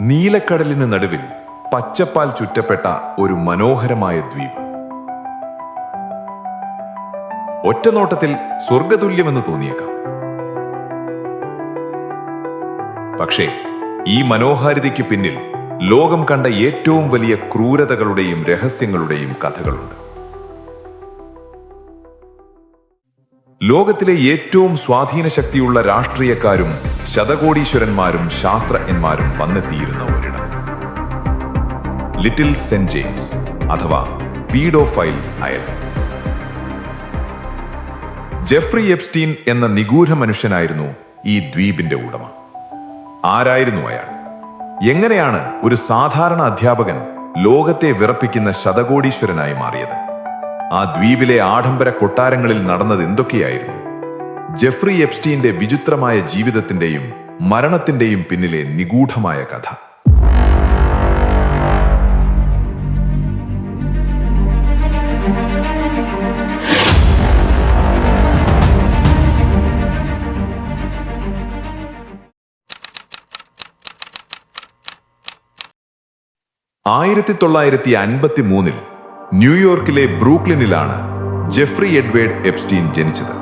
നീലക്കടലിന് നടുവിൽ പച്ചപ്പാൽ ചുറ്റപ്പെട്ട ഒരു മനോഹരമായ ദ്വീപ്. ഒറ്റനോട്ടത്തിൽ സ്വർഗതുല്യമെന്ന് തോന്നിയേക്കാം. പക്ഷേ ഈ മനോഹാരിതയ്ക്ക് പിന്നിൽ ലോകം കണ്ട ഏറ്റവും വലിയ ക്രൂരതകളുടെയും രഹസ്യങ്ങളുടെയും കഥകളുണ്ട്. ലോകത്തിലെ ഏറ്റവും സ്വാധീന ശക്തിയുള്ള രാഷ്ട്രീയക്കാരും ശതകോടീശ്വരന്മാരും ശാസ്ത്രജ്ഞന്മാരും വന്നെത്തിയിരുന്ന ഒരിടം. ലിറ്റിൽ സെന്റ് ജെയിംസ് അഥവാ പീഡോഫൈൽ അയൽ. ജെഫ്രി എപ്സ്റ്റീൻ എന്ന നിഗൂഢ മനുഷ്യനായിരുന്നു ഈ ദ്വീപിന്റെ ഉടമ. ആരായിരുന്നു അയാൾ? എങ്ങനെയാണ് ഒരു സാധാരണ അധ്യാപകൻ ലോകത്തെ വിറപ്പിക്കുന്ന ശതകോടീശ്വരനായി മാറിയത്? ആ ദ്വീപിലെ ആഡംബര കൊട്ടാരങ്ങളിൽ നടന്നത് എന്തൊക്കെയായിരുന്നു? ജെഫ്രി എപ്സ്റ്റീന്റെ വിചിത്രമായ ജീവിതത്തിന്റെയും മരണത്തിന്റെയും പിന്നിലെ നിഗൂഢമായ കഥ. ആയിരത്തി തൊള്ളായിരത്തി അൻപത്തി മൂന്നിൽ ന്യൂയോർക്കിലെ ബ്രൂക്ലിനിലാണ് ജെഫ്രി എഡ്വേർഡ് എപ്സ്റ്റീൻ ജനിച്ചത്.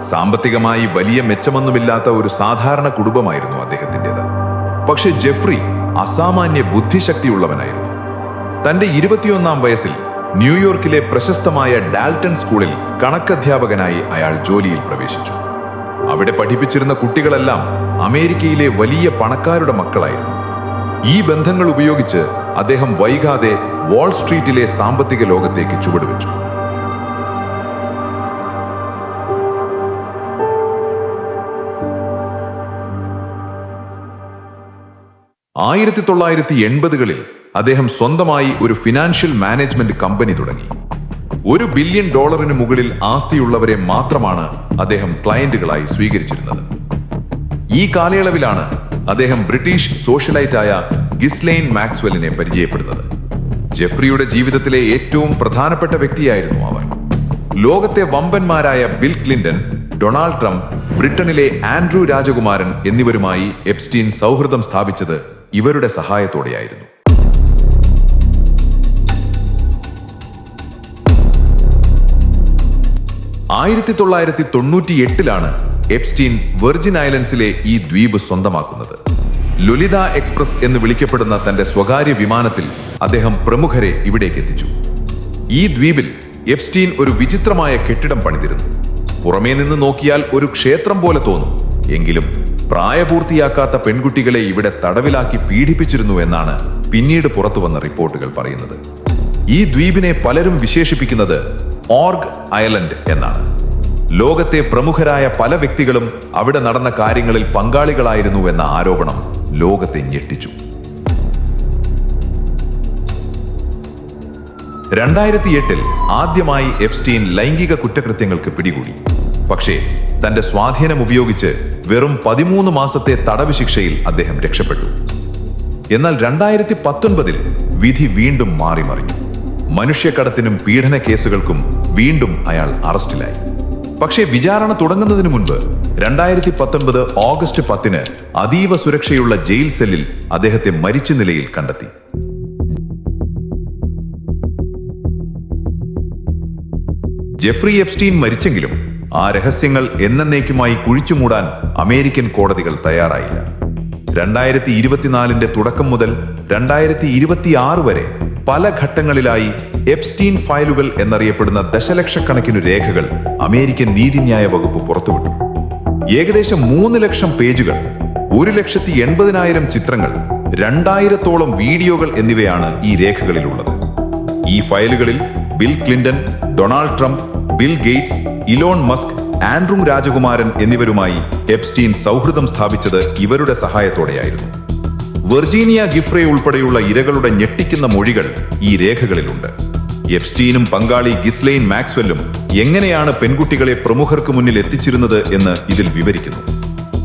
സാമ്പത്തികമായി വലിയ മെച്ചമൊന്നുമില്ലാത്ത ഒരു സാധാരണ കുടുംബമായിരുന്നു അദ്ദേഹത്തിന്റെത്. പക്ഷെ ജെഫ്രി അസാമാന്യ ബുദ്ധിശക്തിയുള്ളവനായിരുന്നു. തന്റെ ഇരുപത്തിയൊന്നാം വയസ്സിൽ ന്യൂയോർക്കിലെ പ്രശസ്തമായ ഡാൽട്ടൺ സ്കൂളിൽ കണക്കധ്യാപകനായി അയാൾ ജോലിയിൽ പ്രവേശിച്ചു. അവിടെ പഠിപ്പിച്ചിരുന്ന കുട്ടികളെല്ലാം അമേരിക്കയിലെ വലിയ പണക്കാരുടെ മക്കളായിരുന്നു. ഈ ബന്ധങ്ങൾ ഉപയോഗിച്ച് അദ്ദേഹം വൈകാതെ വാൾ സ്ട്രീറ്റിലെ സാമ്പത്തിക ലോകത്തേക്ക് ചുവടുവെച്ചു. ആയിരത്തി തൊള്ളായിരത്തി എൺപതുകളിൽ അദ്ദേഹം സ്വന്തമായി ഒരു ഫിനാൻഷ്യൽ മാനേജ്മെന്റ് കമ്പനി തുടങ്ങി. ഒരു ബില്യൺ ഡോളറിന് മുകളിൽ ആസ്തിയുള്ളവരെ മാത്രമാണ് അദ്ദേഹം ക്ലയന്റുകളായി സ്വീകരിച്ചിരുന്നത്. ഈ കാലയളവിലാണ് അദ്ദേഹം ബ്രിട്ടീഷ് സോഷ്യലൈറ്റായ ഗിസ്ലെയിൻ മാക്സ്വെല്ലിനെ പരിചയപ്പെടുന്നത്. ജെഫ്രിയുടെ ജീവിതത്തിലെ ഏറ്റവും പ്രധാനപ്പെട്ട വ്യക്തിയായിരുന്നു അവർ. ലോകത്തെ വമ്പന്മാരായ ബിൽ ക്ലിന്റൺ ഡൊണാൾഡ് ട്രംപ് ബ്രിട്ടനിലെ ആൻഡ്രൂ രാജകുമാരൻ എന്നിവരുമായി എപ്സ്റ്റീൻ സൗഹൃദം സ്ഥാപിച്ചത് ഇവരുടെ സഹായത്തോടെയായിരുന്നു. ആയിരത്തി തൊള്ളായിരത്തി തൊണ്ണൂറ്റി എട്ടിലാണ് എപ്സ്റ്റീൻ വെർജിൻ ഐലൻഡ്സിലെ ഈ ദ്വീപ് സ്വന്തമാക്കുന്നത്. ലൊലിത എക്സ്പ്രസ് എന്ന് വിളിക്കപ്പെടുന്ന തന്റെ സ്വകാര്യ വിമാനത്തിൽ അദ്ദേഹം പ്രമുഖരെ ഇവിടേക്ക് എത്തിച്ചു. ഈ ദ്വീപിൽ എപ്സ്റ്റീൻ ഒരു വിചിത്രമായ കെട്ടിടം പണിതിരുന്നു. പുറമേ നിന്ന് നോക്കിയാൽ ഒരു ക്ഷേത്രം പോലെ തോന്നും. എങ്കിലും പ്രായപൂർത്തിയാക്കാത്ത പെൺകുട്ടികളെ ഇവിടെ തടവിലാക്കി പീഡിപ്പിച്ചിരുന്നു എന്നാണ് പിന്നീട് പുറത്തു വന്ന റിപ്പോർട്ടുകൾ പറയുന്നത്. ഈ ദ്വീപിനെ പലരും വിശേഷിപ്പിക്കുന്നത് ഓർഗ് ഐലൻഡ് എന്നാണ്. ലോകത്തെ പ്രമുഖരായ പല വ്യക്തികളും അവിടെ നടന്ന കാര്യങ്ങളിൽ പങ്കാളികളായിരുന്നു എന്ന ആരോപണം ലോകത്തെ ഞെട്ടിച്ചു. രണ്ടായിരത്തി എട്ടിൽ ആദ്യമായി എപ്സ്റ്റീൻ ലൈംഗിക കുറ്റകൃത്യങ്ങൾക്ക് പിടികൂടി. പക്ഷേ തന്റെ സ്വാധീനം ഉപയോഗിച്ച് വെറും പതിമൂന്ന് മാസത്തെ തടവ് ശിക്ഷയിൽ അദ്ദേഹം രക്ഷപ്പെട്ടു. എന്നാൽ രണ്ടായിരത്തി പത്തൊൻപതിൽ വിധി വീണ്ടും മാറിമറിഞ്ഞു. മനുഷ്യക്കടത്തിനും പീഡന കേസുകൾക്കും വീണ്ടും അയാൾ അറസ്റ്റിലായി. പക്ഷേ വിചാരണ തുടങ്ങുന്നതിന് മുൻപ് രണ്ടായിരത്തി പത്തൊൻപത് ഓഗസ്റ്റ് പത്തിന് അതീവ സുരക്ഷയുള്ള ജയിൽ സെല്ലിൽ അദ്ദേഹത്തെ മരിച്ച നിലയിൽ കണ്ടെത്തി. ജെഫ്രി എപ്സ്റ്റീൻ മരിച്ചെങ്കിലും ആ രഹസ്യങ്ങൾ എന്നേക്കുമായി കുഴിച്ചുമൂടാൻ അമേരിക്കൻ കോടതികൾ തയ്യാറായില്ല. രണ്ടായിരത്തി ഇരുപത്തിനാലിന്റെ തുടക്കം മുതൽ രണ്ടായിരത്തി ഇരുപത്തിയാറ് വരെ പല ഘട്ടങ്ങളിലായി എപ്സ്റ്റീൻ ഫയലുകൾ എന്നറിയപ്പെടുന്ന ദശലക്ഷക്കണക്കിനു രേഖകൾ അമേരിക്കൻ നീതിന്യായ വകുപ്പ് പുറത്തുവിട്ടു. ഏകദേശം മൂന്ന് ലക്ഷം പേജുകൾ ഒരു ലക്ഷത്തി എൺപതിനായിരം ചിത്രങ്ങൾ രണ്ടായിരത്തോളം വീഡിയോകൾ എന്നിവയാണ് ഈ രേഖകളിലുള്ളത്. ഈ ഫയലുകളിൽ Bill Clinton Donald Trump Bill Gates Elon Musk Andrew രാജകുമാരൻ എന്നിവരുമായി എപ്സ്റ്റീൻ സൗഹൃദം സ്ഥാപിച്ചത് ഇവരുടെ സഹായത്തോടെയായിരുന്നു. വെർജീനിയ ഗിഫ്രെ ഉൾപ്പെടെയുള്ള ഇരകളുടെ ഞെട്ടിക്കുന്ന മൊഴികൾ ഈ രേഖകളിലുണ്ട്. എപ്സ്റ്റീനും പങ്കാളി ഗിസ്ലെയിൻ മാക്സ്വെല്ലും എങ്ങനെയാണ് പെൺകുട്ടികളെ പ്രമുഖർക്ക് മുന്നിൽ എത്തിച്ചിരുന്നത് എന്ന് ഇതിൽ വിവരിക്കുന്നു.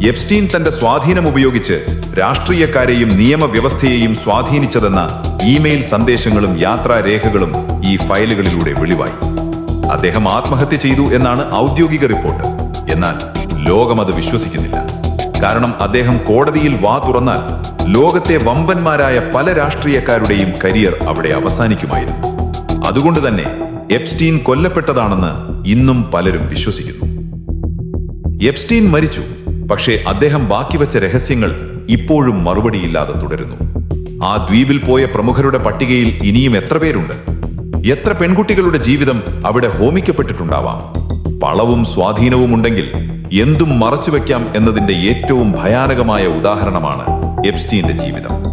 എപ്സ്റ്റീൻ തന്റെ സ്വാധീനം ഉപയോഗിച്ച് രാഷ്ട്രീയക്കാരെയും നിയമവ്യവസ്ഥയെയും സ്വാധീനിച്ചതെന്ന ഇമെയിൽ സന്ദേശങ്ങളും യാത്രാരേഖകളും ഈ ഫയലുകളിലൂടെ വെളിവായി. അദ്ദേഹം ആത്മഹത്യ ചെയ്തു എന്നാണ് ഔദ്യോഗിക റിപ്പോർട്ട്. എന്നാൽ ലോകം അത് വിശ്വസിക്കുന്നില്ല. കാരണം അദ്ദേഹം കോടതിയിൽ വാ തുറന്നാൽ ലോകത്തെ വമ്പന്മാരായ പല രാഷ്ട്രീയക്കാരുടെയും കരിയർ അവിടെ അവസാനിക്കുമായിരുന്നു. അതുകൊണ്ട് തന്നെ എപ്സ്റ്റീൻ കൊല്ലപ്പെട്ടതാണെന്ന് ഇന്നും പലരും വിശ്വസിക്കുന്നു. എപ്സ്റ്റീൻ മരിച്ചു പക്ഷേ അദ്ദേഹം ബാക്കി വച്ച രഹസ്യങ്ങൾ ഇപ്പോഴും മറുപടിയില്ലാതെ തുടരുന്നു. ആ ദ്വീപിൽ പോയ പ്രമുഖരുടെ പട്ടികയിൽ ഇനിയും എത്ര പേരുണ്ട്? എത്ര പെൺകുട്ടികളുടെ ജീവിതം അവിടെ ഹോമിക്കപ്പെട്ടിട്ടുണ്ടാവാം? പളവും സ്വാധീനവും ഉണ്ടെങ്കിൽ എന്തും മറച്ചുവെക്കാം എന്നതിന്റെ ഏറ്റവും ഭയാനകമായ ഉദാഹരണമാണ് എപ്സ്റ്റീന്റെ ജീവിതം.